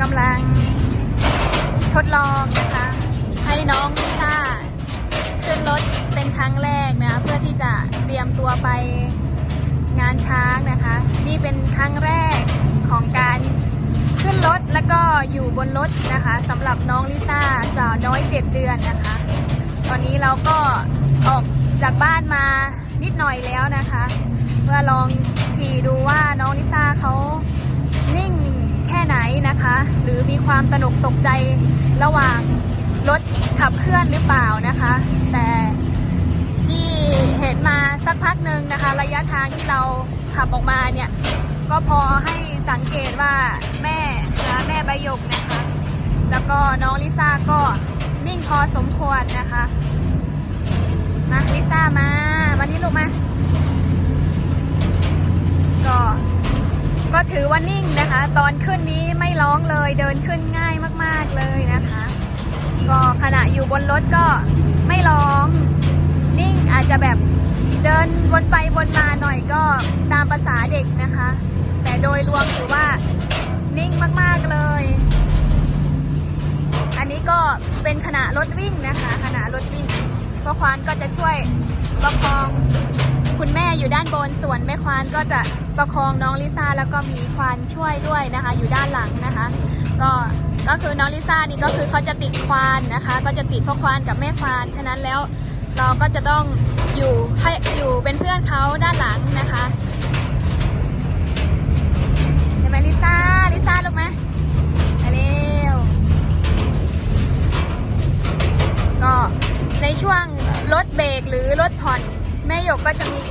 กำลังทดลองนะคะ ให้น้องลิซ่าขึ้นรถเป็นครั้งแรกนะเพื่อที่จะเตรียมตัวไปงานช้างนะคะ นี่เป็นครั้งแรกของการขึ้นรถแล้วก็อยู่บนรถนะคะสำหรับน้องลิซ่าสาวน้อยเจ็ดเดือนนะคะ ตอนนี้เราก็ออกจากบ้านมานิดหน่อยแล้วนะคะ เพื่อลองขี่ดูว่าน้องลิซ่าเขานิ่ง ไหนนะคะ หรือมีความตระหนกตกใจระหว่างรถขับเคลื่อนหรือเปล่านะคะ แต่ที่เห็นมาสักพักหนึ่งนะคะ ระยะทางที่เราขับออกมาเนี่ย ก็พอให้สังเกตว่าแม่นะแม่ใบหยกนะคะ แล้วก็น้องลิซ่าก็นิ่งพอสมควรนะคะมาลิซ่ามาวันนี้ลูกมาก็ ก็ถือว่านิ่งนะคะ ตอนขึ้นนี้ไม่ร้องเลยเดินขึ้นง่ายมากๆเลยนะคะ ก็ขณะอยู่บนรถก็ไม่ร้อง นิ่งอาจจะแบบเดินวนไปวนมาหน่อยก็ตามภาษาเด็กนะคะ แต่โดยรวมถือว่านิ่งมากๆเลย อันนี้ก็เป็นขณะรถวิ่งนะคะ ขณะรถวิ่งพ่อควานก็จะช่วยประคอง อยู่ด้านบนส่วนแม่ควานก็จะประคองน้องลิซ่าแล้วก็มีควานช่วยด้วยนะคะ อยู่ด้านหลังนะคะ ก็ก็คือน้องลิซ่านี่ก็คือเขาจะติดควานนะคะ ก็จะติดพ่อควานกับแม่ควานฉะนั้นแล้วเราก็จะต้องอยู่ให้อยู่เป็นเพื่อนเขาด้านหลังนะคะ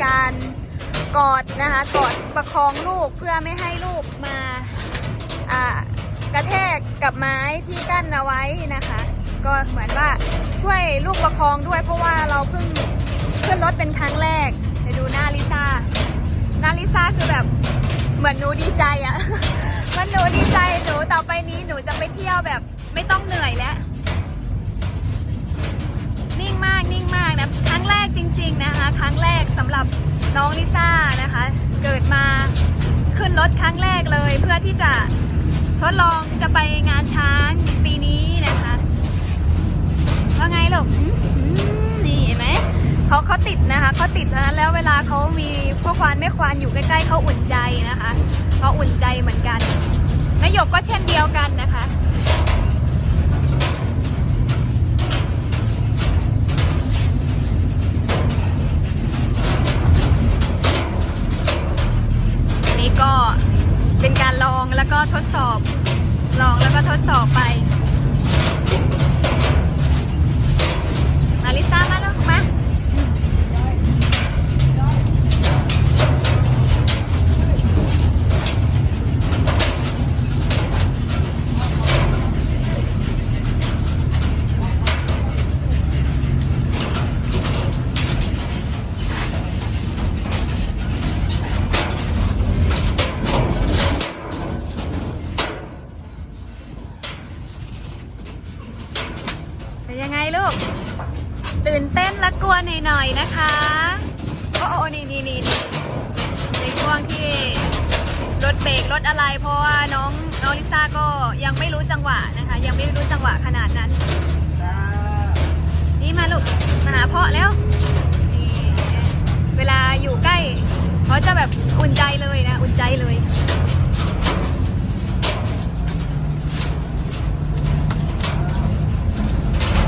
การกอดนะคะกอดประคองลูกเพื่อไม่ให้ลูกมากระแทกกับไม้ที่กั้นเอาไว้นะคะ ก็เหมือนว่าช่วยลูกประคองด้วย เพราะว่าเราเพิ่งขึ้นรถเป็นครั้งแรกเดี๋ยวดูหน้าลิซ่าหน้าลิซ่าคือแบบเหมือนหนูดีใจอะมันหนูดีใจหนูต่อไปนี้หนูจะไปเที่ยวแบบ ไม่ต้อง น้องลิซ่านะคะ เกิดมาขึ้นรถครั้งแรกเลย เพื่อที่จะทดลองจะไปงานช้างปีนี้นะคะว่าไงลูกอืมอืมนี่เห็นไหมเขาเขาติดนะคะเขาติดนะแล้วเวลาเขามีพ่อควานแม่ควานอยู่ใกล้ๆเขาอุ่นใจนะคะเขาอุ่นใจเหมือนกันแม่หยกก็เช่นเดียวกันนะคะ แล้วก็ทดสอบ ลองแล้วก็ทดสอบไปมาลิซ่ามาลูกมา ตื่นเต้นและกลัวหน่อยๆนะคะโอ้โอ้นี่นี่นี่นี่ในช่วงที่รถเบรกรถอะไร เพราะว่าน้องน้องลิซ่าก็ยังไม่รู้จังหวะนะคะ ยังไม่รู้จังหวะขนาดนั้น นี่มาลูกมาหาพ่อแล้วนี่เวลาอยู่ใกล้เขาจะแบบอุ่นใจเลยนะ อุ่นใจเลย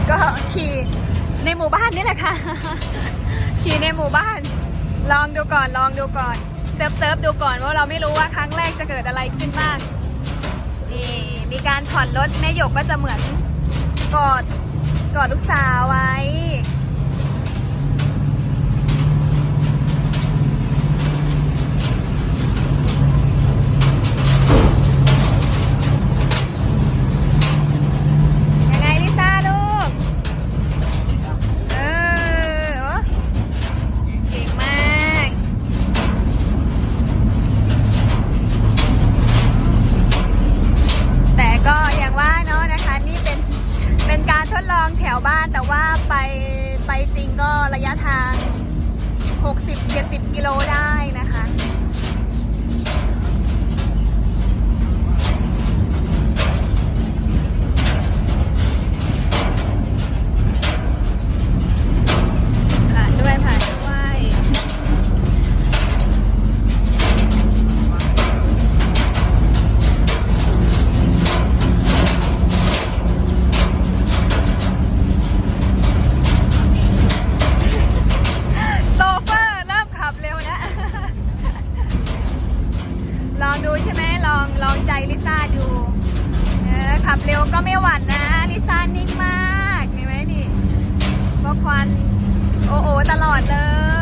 ก็ขี่ ในหมู่บ้านนี่แหละค่ะ ขี่ในหมู่บ้าน ลองดูก่อนลองดูก่อนเซิร์ฟเซิร์ฟดูก่อนว่าเราไม่รู้ว่าครั้งแรกจะเกิดอะไรขึ้นบ้างนี่มีการผ่อนรถแม่หยกก็จะเหมือนกอดกอดลูกสาวไว้ ซ่านิ่งมากเห็นไหมนี่บควัน โอโอตลอดเลย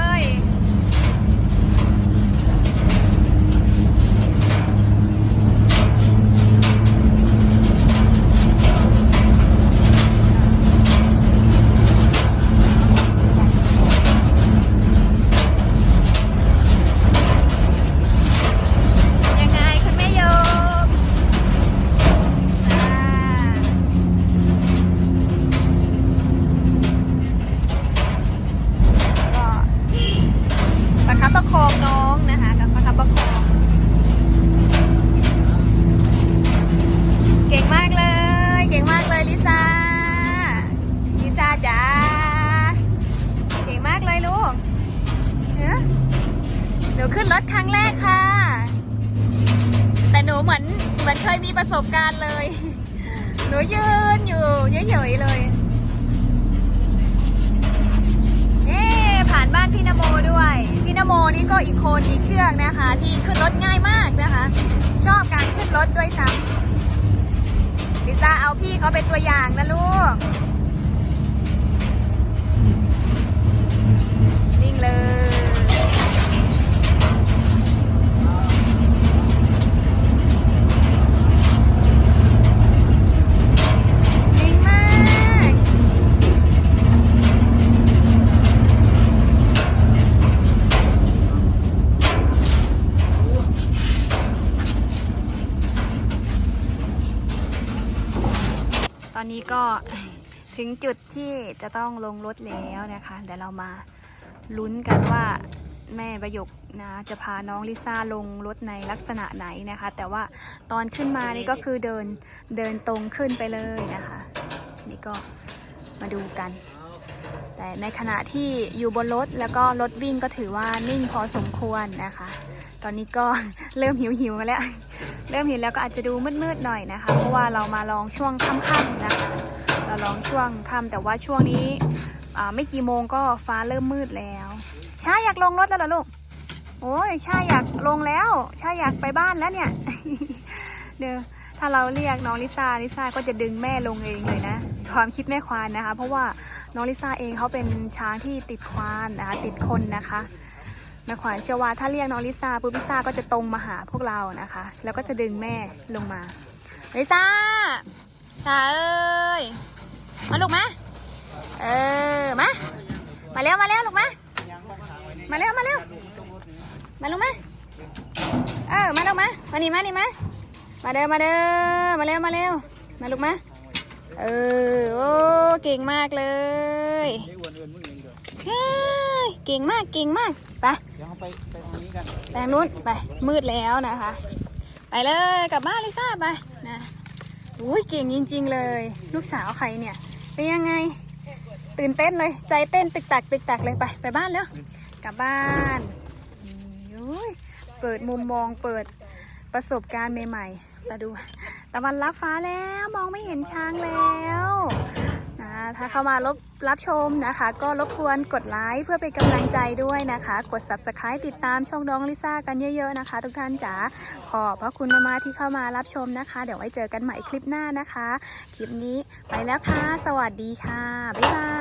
ขึ้นรถครั้งแรกค่ะ แต่หนูเหมือนเหมือนเคยมีประสบการณ์เลย หนูยืนอยู่เฉยๆเลยนี่ผ่านบ้านพี่นโมด้วย พี่นโมนี่ก็อีกคนอีกเชือกนะคะ ที่ขึ้นรถง่ายมากนะคะ ชอบการขึ้นรถด้วยซ้ำลิซ่าเอาพี่เขาเป็นตัวอย่างนะลูกนิ่งเลย จริงมาก ตอนนี้ก็ ถึงจุดที่จะต้องลงรถแล้วนะคะเดี๋ยวเรามาลุ้นกันว่าแม่ประยกนะจะพาน้องลิซ่าลงรถในลักษณะไหนนะคะ แต่ว่าตอนขึ้นมานี่ก็คือเดินเดินตรงขึ้นไปเลยนะคะ นี่ก็มาดูกัน แต่ในขณะที่อยู่บนรถแล้วก็รถวิ่งก็ถือว่านิ่งพอสมควรนะคะ ตอนนี้ก็เริ่มหิวหิวกันแล้ว เริ่มเห็นแล้วก็อาจจะดูมืดๆหน่อยนะคะ เพราะว่าเรามาลองช่วงค่ำๆนะคะ เราลองช่วงค่ำแต่ว่าช่วงนี้ไม่กี่โมงก็ฟ้าเริ่มมืดแล้วชาอยากลงรถแล้วเหรอลูกโอ้ยชาอยากลงแล้วชาอยากไปบ้านแล้วเนี่ยเดี๋ยวถ้าเราเรียกน้องลิซ่าลิซ่าก็จะดึงแม่ลงเองเลยนะความคิดแม่ควานนะคะ เพราะว่าน้องลิซ่าเองเขาเป็นช้างที่ติดควานนะคะติดคนนะคะแม่ควานเชื่อว่าถ้าเรียกน้องลิซ่าปุ๊บลิซ่าก็จะตรงมาหาพวกเรานะคะ แล้วก็จะดึงแม่ลงมาลิซ่าจ้าเอ้ย มาลูกมาเออมามาเร็วมาเร็วลูกมามาเร็วมาเร็วมาลูกมาเออมาลูกมามานี่มานี่มามาเด้อมาเด้อมาเร็วมาเร็วมาลูกมาเออโอ้เก่งมากเลยเก่งมากเก่งมากไปไปไปตรงนี้กันแปลงนู้นไปมืดแล้วนะคะ ไปเลยกลับบ้านลิซ่าไปนะอุ้ยเก่งจริง ๆ เลย ลูกสาวใครเนี่ย เป็นยังไง ตื่นเต้นเลย ใจเต้นตึกตักตึกตักเลยไป ไปบ้านแล้ว กลับบ้านยุ้ยเปิดมุมมองเปิดประสบการณ์ใหม่ๆ แต่ดูตะวันรับฟ้าแล้วมองไม่เห็นช้างแล้ว ถ้าเข้ามารับรับชมนะคะ ก็รบกวนกดไลค์เพื่อเป็นกำลังใจด้วยนะคะ กด subscribe ติดตามช่องน้องลิซ่ากันเยอะ ๆนะคะ ทุกท่านจ๋าขอบพระคุณมากๆที่เข้ามารับชมนะคะ เดี๋ยวไว้เจอกันใหม่คลิปหน้านะคะ คลิปนี้ไปแล้วค่ะ สวัสดีค่ะ บ๊ายบาย